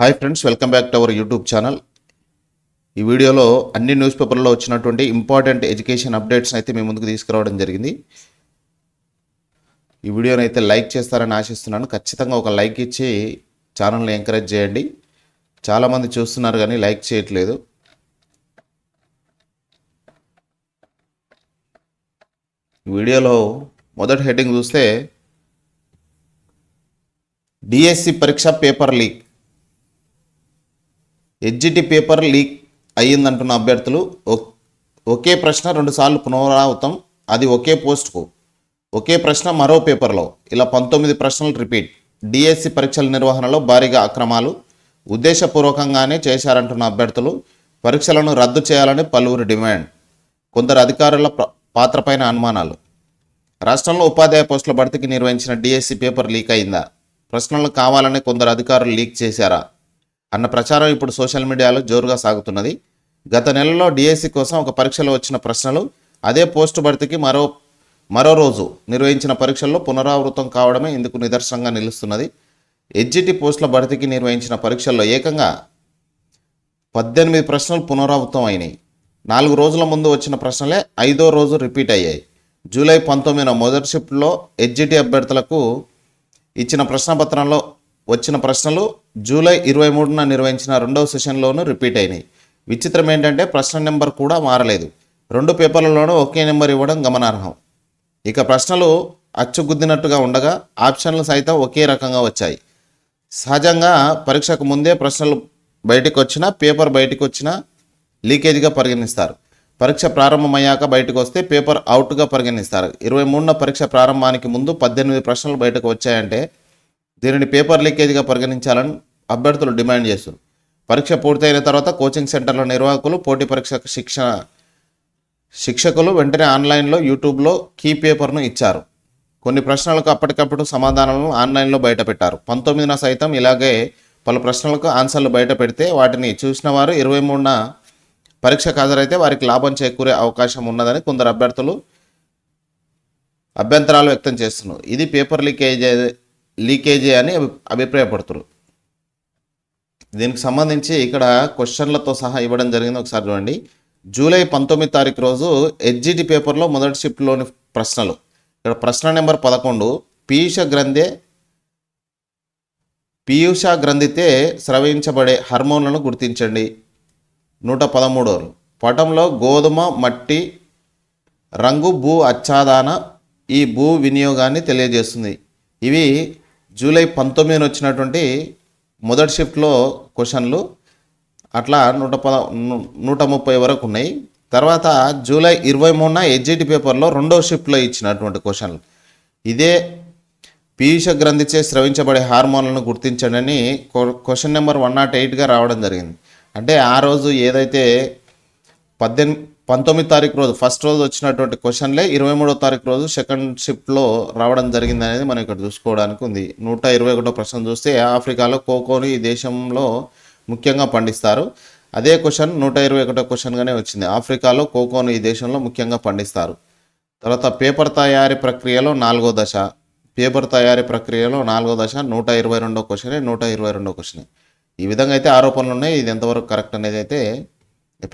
Hi friends welcome back to our YouTube channel. ఈ వీడియోలో అన్ని న్యూస్ పేపర్లో వచ్చినటువంటి ఇంపార్టెంట్ ఎడ్యుకేషన్ అప్డేట్స్ అయితే మీ ముందుకు తీసుకురావడం జరిగింది. ఈ వీడియోని అయితే లైక్ చేస్తారని ఆశిస్తున్నాను. ఖచ్చితంగా ఒక లైక్ ఇచ్చి ఛానల్ని ఎంకరేజ్ చేయండి. చాలామంది చూస్తున్నారు కానీ లైక్ చేయట్లేదు. వీడియోలో మొదటి హెడ్డింగ్ చూస్తే డిఎస్సి పరీక్ష paper leak. HGT paper leak అయ్యిందంటున్న అభ్యర్థులు ఒకే ప్రశ్న రెండుసార్లు పునరావృతం. అది ఒకే పోస్ట్కు ఒకే ప్రశ్న మరో పేపర్లో ఇలా పంతొమ్మిది ప్రశ్నలు రిపీట్ డిఎస్సి పరీక్షల నిర్వహణలో భారీగా అక్రమాలు ఉద్దేశపూర్వకంగానే చేశారంటున్న అభ్యర్థులు పరీక్షలను రద్దు చేయాలని పలువురు డిమాండ్. కొందరు అధికారుల పాత్రపైన అనుమానాలు. రాష్ట్రంలో ఉపాధ్యాయ పోస్టుల భర్తీకి నిర్వహించిన డిఎస్సి పేపర్ లీక్ అయిందా? ప్రశ్నలు కావాలని కొందరు అధికారులు లీక్ చేశారా? అన్న ప్రచారం ఇప్పుడు సోషల్ మీడియాలో జోరుగా సాగుతున్నది. గత నెలలో డిఎస్సి కోసం ఒక పరీక్షలో వచ్చిన ప్రశ్నలు అదే పోస్టు భర్తీకి మరో మరో రోజు నిర్వహించిన పరీక్షల్లో పునరావృతం కావడమే ఇందుకు నిదర్శనంగా నిలుస్తున్నది. ఎడ్జిటి పోస్టుల భర్తీకి నిర్వహించిన పరీక్షల్లో ఏకంగా పద్దెనిమిది ప్రశ్నలు పునరావృతం అయినాయి. నాలుగు రోజుల ముందు వచ్చిన ప్రశ్నలే ఐదో రోజు రిపీట్ అయ్యాయి. జూలై పంతొమ్మిదిన మొదటి షిఫ్ట్లో ఎడ్జిటి అభ్యర్థులకు ఇచ్చిన ప్రశ్నపత్రంలో వచ్చిన ప్రశ్నలు జూలై ఇరవై మూడున నిర్వహించిన రెండవ సెషన్లోనూ రిపీట్ అయినాయి. విచిత్రం ఏంటంటే ప్రశ్న నెంబర్ కూడా మారలేదు. రెండు పేపర్లలోనూ ఒకే నెంబర్ ఇవ్వడం గమనార్హం. ఇక ప్రశ్నలు అచ్చుగుద్దినట్టుగా ఉండగా ఆప్షన్లు సైతం ఒకే రకంగా వచ్చాయి. సహజంగా పరీక్షకు ముందే ప్రశ్నలు బయటకు వచ్చినా పేపర్ బయటకు వచ్చినా లీకేజ్గా పరిగణిస్తారు. పరీక్ష ప్రారంభమయ్యాక బయటకు వస్తే పేపర్ అవుట్గా పరిగణిస్తారు. ఇరవై మూడున పరీక్ష ప్రారంభానికి ముందు పద్దెనిమిది ప్రశ్నలు బయటకు వచ్చాయంటే దీనిని పేపర్ లీకేజ్గా పరిగణించాలని అభ్యర్థులు డిమాండ్ చేస్తారు పరీక్ష పూర్తయిన తర్వాత కోచింగ్ సెంటర్ల నిర్వాహకులు పోటీ పరీక్షకు శిక్షణ శిక్షకులు వెంటనే ఆన్లైన్లో యూట్యూబ్లో కీ పేపర్ను ఇచ్చారు. కొన్ని ప్రశ్నలకు అప్పటికప్పుడు సమాధానాలను ఆన్లైన్లో బయటపెట్టారు. పంతొమ్మిదిన సైతం ఇలాగే పలు ప్రశ్నలకు ఆన్సర్లు బయట పెడితే వాటిని చూసిన వారు ఇరవై మూడున పరీక్షకు హాజరైతే వారికి లాభం చేకూరే అవకాశం ఉన్నదని కొందరు అభ్యర్థులు అభ్యంతరాలు వ్యక్తం చేస్తున్నారు. ఇది పేపర్ లీకేజీ లీకేజీ అని అభిప్రాయపడుతున్నారు. దీనికి సంబంధించి ఇక్కడ క్వశ్చన్లతో సహా ఇవ్వడం జరిగింది. ఒకసారి చూడండి. జూలై పంతొమ్మిది తారీఖు రోజు హెచ్జిటి పేపర్లో మొదటి షిఫ్ట్లోని ప్రశ్నలు. ఇక్కడ ప్రశ్న నెంబర్ పదకొండు. పీయూష గ్రంథే పీయూష గ్రంథితే స్రవించబడే హార్మోన్లను గుర్తించండి. నూట పదమూడవరు పటంలో గోధుమ మట్టి రంగు భూ అచ్చాదాన ఈ భూ వినియోగాన్ని తెలియజేస్తుంది. ఇవి జూలై పంతొమ్మిదిన వచ్చినటువంటి మొదటి షిఫ్ట్లో క్వశ్చన్లు అట్లా నూట పద నూట ముప్పై వరకు ఉన్నాయి. తర్వాత జూలై ఇరవై మూడున ఎడ్జిటి పేపర్లో రెండో షిఫ్ట్లో ఇచ్చినటువంటి క్వశ్చన్లు ఇదే పీయూష గ్రంథిచే స్రవించబడే హార్మోన్లను గుర్తించడని క్వశ్చన్ నెంబర్ వన్ నాట్ ఎయిట్గా రావడం జరిగింది. అంటే ఆ రోజు ఏదైతే పద్దెనిమిది పంతొమ్మిది తారీఖు రోజు ఫస్ట్ రోజు వచ్చినటువంటి క్వశ్చన్లే ఇరవై మూడో తారీఖు రోజు సెకండ్ షిఫ్ట్లో రావడం జరిగింది అనేది మనం ఇక్కడ చూసుకోవడానికి ఉంది. నూట ఇరవై ఒకటో ప్రశ్న చూస్తే ఆఫ్రికాలో కోకోని ఈ దేశంలో ముఖ్యంగా పండిస్తారు? అదే క్వశ్చన్ నూట ఇరవై ఒకటో క్వశ్చన్గానే వచ్చింది. ఆఫ్రికాలో కోకోను ఈ దేశంలో ముఖ్యంగా పండిస్తారు. తర్వాత పేపర్ తయారీ ప్రక్రియలో నాలుగో దశ. పేపర్ తయారీ ప్రక్రియలో నాలుగో దశ నూట ఇరవై రెండో క్వశ్చనే నూట ఇరవై రెండో క్వశ్చనే ఈ విధంగా అయితే ఆరోపణలు ఉన్నాయి. ఇది ఎంతవరకు కరెక్ట్ అనేది అయితే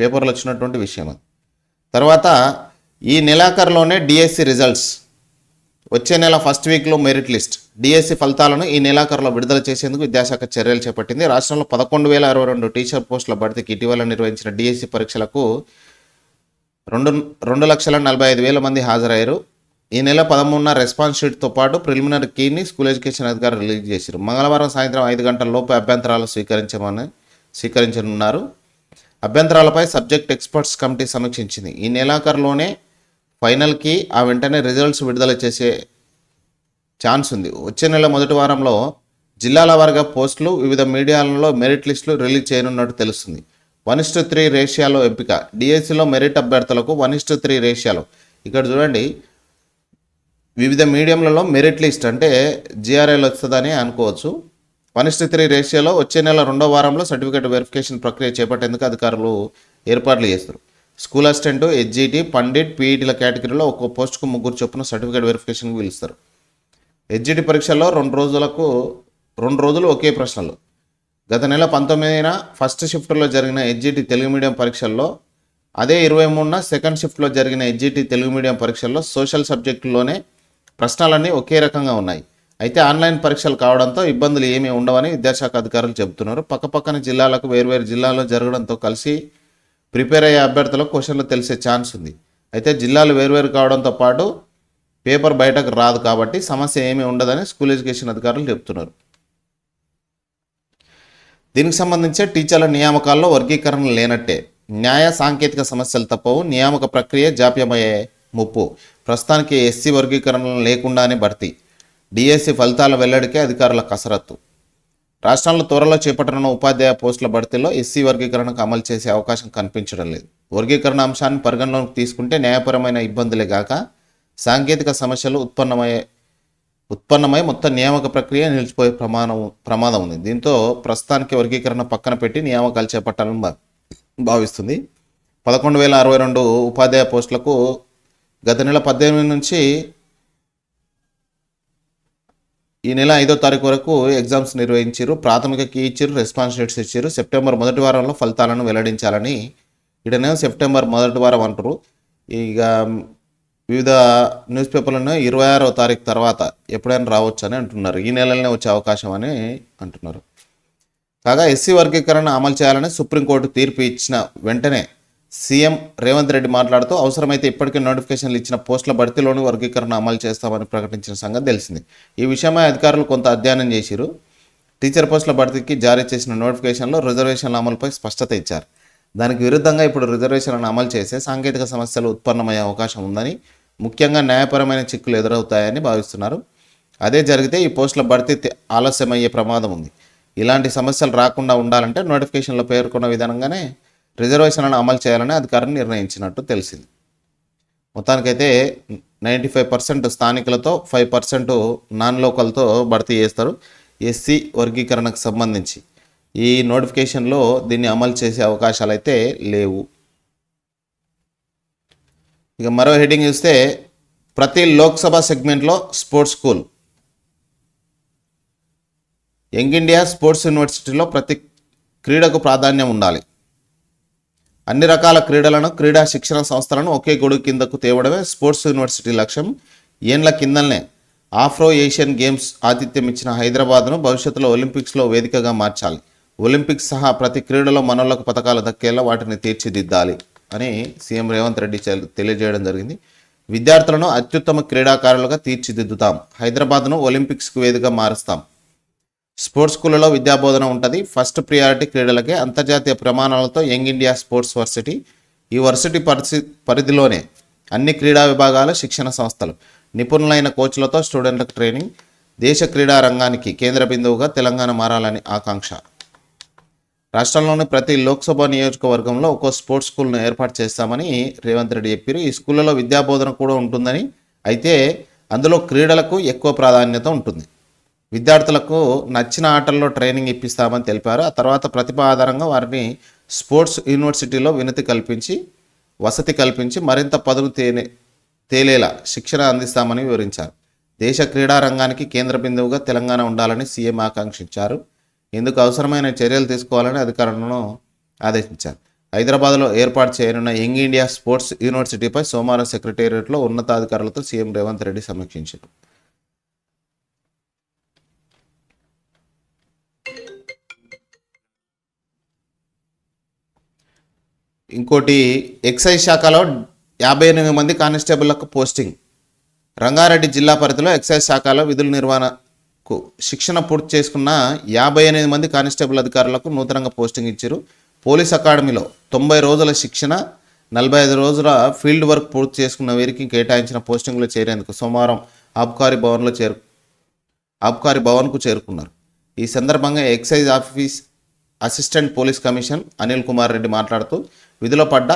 పేపర్లో వచ్చినటువంటి విషయం అది. తర్వాత ఈ నెలాఖరులోనే డిఎస్సి రిజల్ట్స్ వచ్చే నెల ఫస్ట్ వీక్లో మెరిట్ లిస్ట్ డిఎస్సి ఫలితాలను ఈ నెలాఖరులో విడుదల చేసేందుకు విద్యాశాఖ చర్యలు చేపట్టింది. రాష్ట్రంలో పదకొండు వేల అరవై రెండు టీచర్ పోస్టుల భర్తీకి ఇటీవల నిర్వహించిన డిఎస్సి పరీక్షలకు రెండు రెండు లక్షల నలభై ఐదు వేల మంది హాజరయ్యారు. ఈ నెల పదమూడున రెస్పాన్స్ షీట్తో పాటు ప్రిలిమినరీ కీని స్కూల్ ఎడ్యుకేషన్ అధికారులు రిలీజ్ చేశారు. మంగళవారం సాయంత్రం ఐదు గంటల లోపు అభ్యంతరాలు స్వీకరించమని స్వీకరించనున్నారు. అభ్యంతరాలపై సబ్జెక్ట్ ఎక్స్పర్ట్స్ కమిటీ సమీక్షించింది. ఈ నెలాఖరులోనే ఫైనల్కి ఆ వెంటనే రిజల్ట్స్ విడుదల చేసే ఛాన్స్ ఉంది. వచ్చే నెల మొదటి వారంలో జిల్లాల వారిగా పోస్టులు వివిధ మీడియాలలో మెరిట్ లిస్టులు రిలీజ్ చేయనున్నట్టు తెలుస్తుంది. వన్ ఇస్ త్రీ రేషియాలో ఎంపిక. డిఎస్సిలో మెరిట్ అభ్యర్థులకు వన్ ఇస్ట్ త్రీ రేషియాలో. ఇక్కడ చూడండి వివిధ మీడియంలలో మెరిట్ లిస్ట్ అంటే జిఆర్ఎల్ వస్తుందని అనుకోవచ్చు. వన్ త్రీ రేషియోలో వచ్చే నెల రెండో వారంలో సర్టిఫికేట్ వెరిఫికేషన్ ప్రక్రియ చేపట్టేందుకు అధికారులు ఏర్పాట్లు చేస్తారు. స్కూల్ అసిస్టెంట్ హెచ్జిటి పండిట్ పీఈటీల కేటగిరీలో ఒక్కో పోస్టుకు ముగ్గురు చొప్పున సర్టిఫికేట్ వెరిఫికేషన్కి పిలుస్తారు హెచ్జిటి పరీక్షల్లో రెండు రోజులకు రెండు రోజులు ఒకే ప్రశ్నలు. గత నెల పంతొమ్మిదిన ఫస్ట్ షిఫ్ట్లో జరిగిన హెచ్జిటి తెలుగు మీడియం పరీక్షల్లో అదే ఇరవై మూడున సెకండ్ షిఫ్ట్లో జరిగిన హెచ్జిటి తెలుగు మీడియం పరీక్షల్లో సోషల్ సబ్జెక్టులోనే ప్రశ్నలన్నీ ఒకే రకంగా ఉన్నాయి. అయితే ఆన్లైన్ పరీక్షలు కావడంతో ఇబ్బందులు ఏమీ ఉండవని విద్యాశాఖ అధికారులు చెబుతున్నారు. పక్కపక్కన జిల్లాలకు వేర్వేరు జిల్లాల్లో జరగడంతో కలిసి ప్రిపేర్ అయ్యే అభ్యర్థులకు క్వశ్చన్లు తెలిసే ఛాన్స్ ఉంది. అయితే జిల్లాలు వేర్వేరు కావడంతో పాటు పేపర్ బయటకు రాదు కాబట్టి సమస్య ఏమీ ఉండదని స్కూల్ ఎడ్యుకేషన్ అధికారులు చెబుతున్నారు. దీనికి సంబంధించి టీచర్ల నియామకాల్లో వర్గీకరణ లేనట్టే. న్యాయ సాంకేతిక సమస్యలు తప్పవు. నియామక ప్రక్రియ జాప్యమయ్యే ముప్పు. ప్రస్తుతానికి ఎస్సీ వర్గీకరణ లేకుండానే భర్తీ. డిఎస్సి ఫలితాల వెల్లడికే అధికారుల కసరత్తు. రాష్ట్రంలో త్వరలో చేపట్టనున్న ఉపాధ్యాయ పోస్టుల భర్తీలో ఎస్సీ వర్గీకరణకు అమలు చేసే అవకాశం కనిపించడం లేదు. వర్గీకరణ అంశాన్ని పరిగణలోకి తీసుకుంటే న్యాయపరమైన ఇబ్బందులే గాక సాంకేతిక సమస్యలు ఉత్పన్నమయ్యే ఉత్పన్నమై మొత్తం నియామక ప్రక్రియ నిలిచిపోయే ప్రమాణం ప్రమాదం ఉంది. దీంతో ప్రస్తుతానికి వర్గీకరణ పక్కన పెట్టి నియామకాలు చేపట్టాలని భా- భావిస్తుంది. పదకొండు వేల అరవై రెండు ఉపాధ్యాయ పోస్టులకు గత నెల పద్దెనిమిది నుంచి ఈ నెల ఐదో తారీఖు వరకు ఎగ్జామ్స్ నిర్వహించారు ప్రాథమిక కీ ఇచ్చారు రెస్పాన్స్ షీట్స్ ఇచ్చారు సెప్టెంబర్ మొదటి వారంలో ఫలితాలను వెల్లడించాలని ఇడనే సెప్టెంబర్ మొదటి వారం అంటారు ఇక వివిధ న్యూస్ పేపర్లను ఇరవై ఆరో తారీఖు తర్వాత ఎప్పుడైనా రావచ్చు అని అంటున్నారు. ఈ నెలలోనే వచ్చే అవకాశం అని అంటున్నారు. కాగా ఎస్సీ వర్గీకరణ అమలు చేయాలని సుప్రీంకోర్టు తీర్పు ఇచ్చిన వెంటనే సీఎం రేవంత్ రెడ్డి మాట్లాడుతూ అవసరమైతే ఇప్పటికే నోటిఫికేషన్లు ఇచ్చిన పోస్టుల భర్తీలోని వర్గీకరణ అమలు చేస్తామని ప్రకటించిన సంగతి తెలిసింది. ఈ విషయమై అధికారులు కొంత అధ్యయనం చేశారు టీచర్ పోస్టుల భర్తీకి జారీ చేసిన నోటిఫికేషన్లో రిజర్వేషన్ల అమలుపై స్పష్టత ఇచ్చారు. దానికి విరుద్ధంగా ఇప్పుడు రిజర్వేషన్లను అమలు చేసే సాంకేతిక సమస్యలు ఉత్పన్నమయ్యే అవకాశం ఉందని ముఖ్యంగా న్యాయపరమైన చిక్కులు ఎదురవుతాయని భావిస్తున్నారు. అదే జరిగితే ఈ పోస్టుల భర్తీ ఆలస్యమయ్యే ప్రమాదం ఉంది. ఇలాంటి సమస్యలు రాకుండా ఉండాలంటే నోటిఫికేషన్లో పేర్కొన్న విధంగానే రిజర్వేషన్లను అమలు చేయాలని అధికారులు నిర్ణయించినట్టు తెలిసింది. మొత్తానికైతే నైంటీ ఫైవ్ పర్సెంట్ స్థానికులతో ఫైవ్ పర్సెంట్ నాన్ లోకల్తో భర్తీ చేస్తారు. ఎస్సీ వర్గీకరణకు సంబంధించి ఈ నోటిఫికేషన్లో దీన్ని అమలు చేసే అవకాశాలు అయితే లేవు. ఇక మరో హెడ్డింగ్ చూస్తే ప్రతి లోక్సభ సెగ్మెంట్లో sports school. Young India sports యూనివర్సిటీలో ప్రతి క్రీడకు ప్రాధాన్యం ఉండాలి. అన్ని రకాల క్రీడలను క్రీడా శిక్షణ సంస్థలను ఒకే గొడుగు కిందకు తేవడమే స్పోర్ట్స్ యూనివర్సిటీ లక్ష్యం. ఏండ్ల కిందనే ఆఫ్రో ఏషియన్ గేమ్స్ ఆతిథ్యం ఇచ్చిన హైదరాబాద్ను భవిష్యత్తులో ఒలింపిక్స్లో వేదికగా మార్చాలి. ఒలింపిక్స్ సహా ప్రతి క్రీడలో మనోళ్ళకు పథకాలు దక్కేలా వాటిని తీర్చిదిద్దాలి అని సీఎం రేవంత్ రెడ్డి తెలియజేయడం జరిగింది. విద్యార్థులను అత్యుత్తమ క్రీడాకారులుగా తీర్చిదిద్దుతాం. హైదరాబాద్ను ఒలింపిక్స్కు వేదికగా మారుస్తాం. స్పోర్ట్స్ స్కూళ్ళలో విద్యాబోధన ఉంటుంది. ఫస్ట్ ప్రియారిటీ క్రీడలకే అంతర్జాతీయ ప్రమాణాలతో యంగ్ ఇండియా స్పోర్ట్స్ వర్సిటీ. ఈ వర్సిటీ పరిస్థి పరిధిలోనే అన్ని క్రీడా విభాగాల శిక్షణ సంస్థలు. నిపుణులైన కోచ్లతో స్టూడెంట్లకు ట్రైనింగ్. దేశ క్రీడా రంగానికి కేంద్ర బిందువుగా తెలంగాణ మారాలని ఆకాంక్ష. రాష్ట్రంలోని ప్రతి లోక్సభ నియోజకవర్గంలో ఒక్కో స్పోర్ట్స్ స్కూల్ను ఏర్పాటు చేస్తామని రేవంత్ రెడ్డి చెప్పారు. ఈ స్కూళ్ళలో విద్యాబోధన కూడా ఉంటుందని. అయితే అందులో క్రీడలకు ఎక్కువ ప్రాధాన్యత ఉంటుంది. విద్యార్థులకు నచ్చిన ఆటల్లో ట్రైనింగ్ ఇప్పిస్తామని తెలిపారు. ఆ తర్వాత ప్రతిభ ఆధారంగా వారిని స్పోర్ట్స్ యూనివర్సిటీలో వినతి కల్పించి వసతి కల్పించి మరింత పదును తేనే తేలేలా శిక్షణ అందిస్తామని వివరించారు. దేశ క్రీడా రంగానికి కేంద్ర బిందువుగా తెలంగాణ ఉండాలని సీఎం ఆకాంక్షించారు. ఇందుకు అవసరమైన చర్యలు తీసుకోవాలని అధికారులను ఆదేశించారు. హైదరాబాద్లో ఏర్పాటు చేయనున్న యంగ్ ఇండియా స్పోర్ట్స్ యూనివర్సిటీపై సోమవారం సెక్రటేరియట్లో ఉన్నతాధికారులతో సీఎం రేవంత్ రెడ్డి సమీక్షించారు. ఇంకోటి ఎక్సైజ్ శాఖలో యాభై ఎనిమిది మంది కానిస్టేబుళ్ళకు పోస్టింగ్. రంగారెడ్డి జిల్లా పరిధిలో ఎక్సైజ్ శాఖలో విధుల నిర్వహణకు శిక్షణ పూర్తి చేసుకున్న యాభై ఎనిమిది మంది కానిస్టేబుల్ అధికారులకు నూతనంగా పోస్టింగ్ ఇచ్చారు. పోలీస్ అకాడమీలో తొంభై రోజుల శిక్షణ నలభై ఐదు రోజుల ఫీల్డ్ వర్క్ పూర్తి చేసుకున్న వీరికి కేటాయించిన పోస్టింగ్లో చేరేందుకు సోమవారం ఆబ్కారీ భవన్లో చేరు ఆబ్కారీ భవన్కు చేరుకున్నారు. ఈ సందర్భంగా excise office assistant police commission Anil Kumar Reddy మాట్లాడుతూ విధుల పడ్డ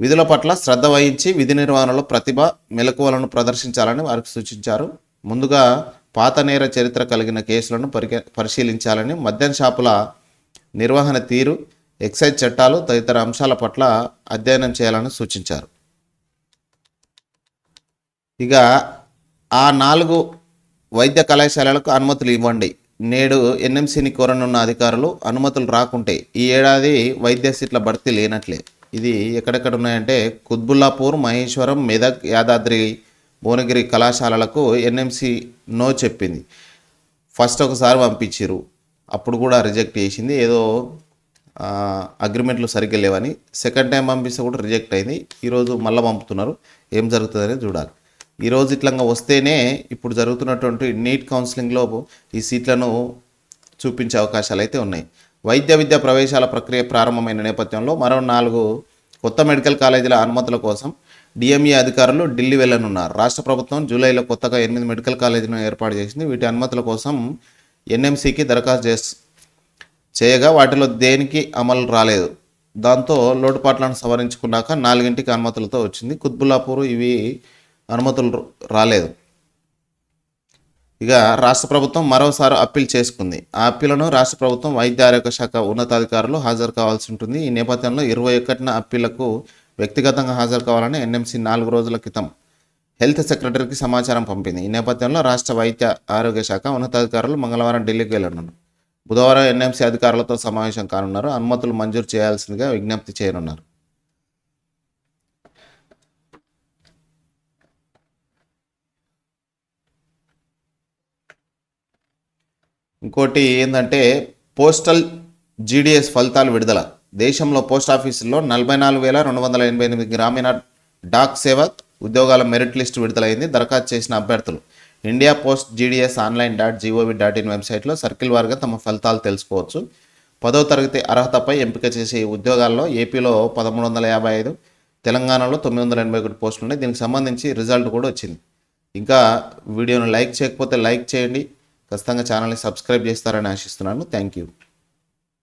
విధుల పట్ల శ్రద్ధ వహించి విధి నిర్వహణలో ప్రతిభ మెలకువలను ప్రదర్శించాలని వారికి సూచించారు. ముందుగా పాత నేర చరిత్ర కలిగిన కేసులను పరిగె పరిశీలించాలని మద్యం షాపుల నిర్వహణ తీరు ఎక్సైజ్ చట్టాలు తదితర అంశాల పట్ల అధ్యయనం చేయాలని సూచించారు. ఇక ఆ నాలుగు వైద్య కళాశాలలకు అనుమతులు ఇవ్వండి. నేడు ఎన్ఎంసీని కోరనున్న అధికారులు అనుమతులు రాకుంటే ఈ ఏడాది వైద్య సీట్ల భర్తీ లేనట్లే. ఇది ఎక్కడెక్కడ ఉన్నాయంటే కుత్బుల్లాపూర్ మహేశ్వరం మెదక్ యాదాద్రి భువనగిరి కళాశాలలకు ఎన్ఎంసీ నో చెప్పింది. ఫస్ట్ ఒకసారి పంపించారు అప్పుడు కూడా రిజెక్ట్ చేసింది. ఏదో అగ్రిమెంట్లు సరిగ్గా లేవని సెకండ్ టైం పంపిస్తే కూడా రిజెక్ట్ అయింది. ఈరోజు మళ్ళీ పంపుతున్నారు. ఏం జరుగుతుందని చూడాలి. ఈరోజు ఇట్లంగా వస్తేనే ఇప్పుడు జరుగుతున్నటువంటి నీట్ కౌన్సిలింగ్లో ఈ సీట్లను చూపించే అవకాశాలు అయితే ఉన్నాయి. వైద్య విద్య ప్రవేశాల ప్రక్రియ ప్రారంభమైన నేపథ్యంలో మరో నాలుగు కొత్త మెడికల్ కాలేజీల అనుమతుల కోసం డిఎంఈ అధికారులు ఢిల్లీ వెళ్ళనున్నారు రాష్ట్ర ప్రభుత్వం జూలైలో కొత్తగా ఎనిమిది మెడికల్ కాలేజీలను ఏర్పాటు చేసింది. వీటి అనుమతుల కోసం ఎన్ఎంసీకి దరఖాస్తు చేస్ చేయగా వాటిలో దేనికి అమలు రాలేదు. దాంతో లోటుపాట్లను సవరించుకున్నాక నాలుగింటికి అనుమతులతో వచ్చింది. కుత్బుల్లాపూర్ ఇవి అనుమతులు రాలేదు. ఇక రాష్ట్ర ప్రభుత్వం మరోసారి అప్పీల్ చేసుకుంది. ఆ అప్పీలను రాష్ట్ర ప్రభుత్వం వైద్య ఆరోగ్య శాఖ ఉన్నతాధికారులు హాజరు కావాల్సి ఉంటుంది. ఈ నేపథ్యంలో ఇరవై ఒకటిన అప్పీలకు వ్యక్తిగతంగా హాజరు కావాలని ఎన్ఎంసీ నాలుగు రోజుల క్రితం హెల్త్ సెక్రటరీకి సమాచారం పంపింది. ఈ నేపథ్యంలో రాష్ట్ర వైద్య ఆరోగ్య శాఖ ఉన్నతాధికారులు మంగళవారం ఢిల్లీకి వెళ్ళనున్నారు బుధవారం ఎన్ఎంసీ అధికారులతో సమావేశం కానున్నారు. అనుమతులు మంజూరు చేయాల్సిందిగా విజ్ఞప్తి చేయనున్నారు. ఇంకోటి ఏంటంటే పోస్టల్ జీడిఎస్ ఫలితాలు విడుదల. దేశంలో పోస్ట్ ఆఫీసుల్లో నలభై నాలుగు వేల రెండు వందల ఎనభై ఎనిమిది గ్రామీణ డాక్ సేవ ఉద్యోగాల మెరిట్ లిస్ట్ విడుదలైంది దరఖాస్తు చేసిన అభ్యర్థులు. India post GDS online dot gov dot in వెబ్సైట్లో సర్కిల్ వారిగా తమ ఫలితాలు తెలుసుకోవచ్చు. పదో తరగతి అర్హతపై ఎంపిక చేసే ఉద్యోగాల్లో ఏపీలో పదమూడు వందల యాభై ఐదు తెలంగాణలో తొమ్మిది వందల ఎనభై ఒకటి పోస్టులు ఉన్నాయి దీనికి సంబంధించి రిజల్ట్ కూడా వచ్చింది. ఇంకా వీడియోను లైక్ చేయకపోతే లైక్ చేయండి. ఖచ్చితంగా ఛానల్ని సబ్స్క్రైబ్ చేస్తారని ఆశిస్తున్నాను. Thank you.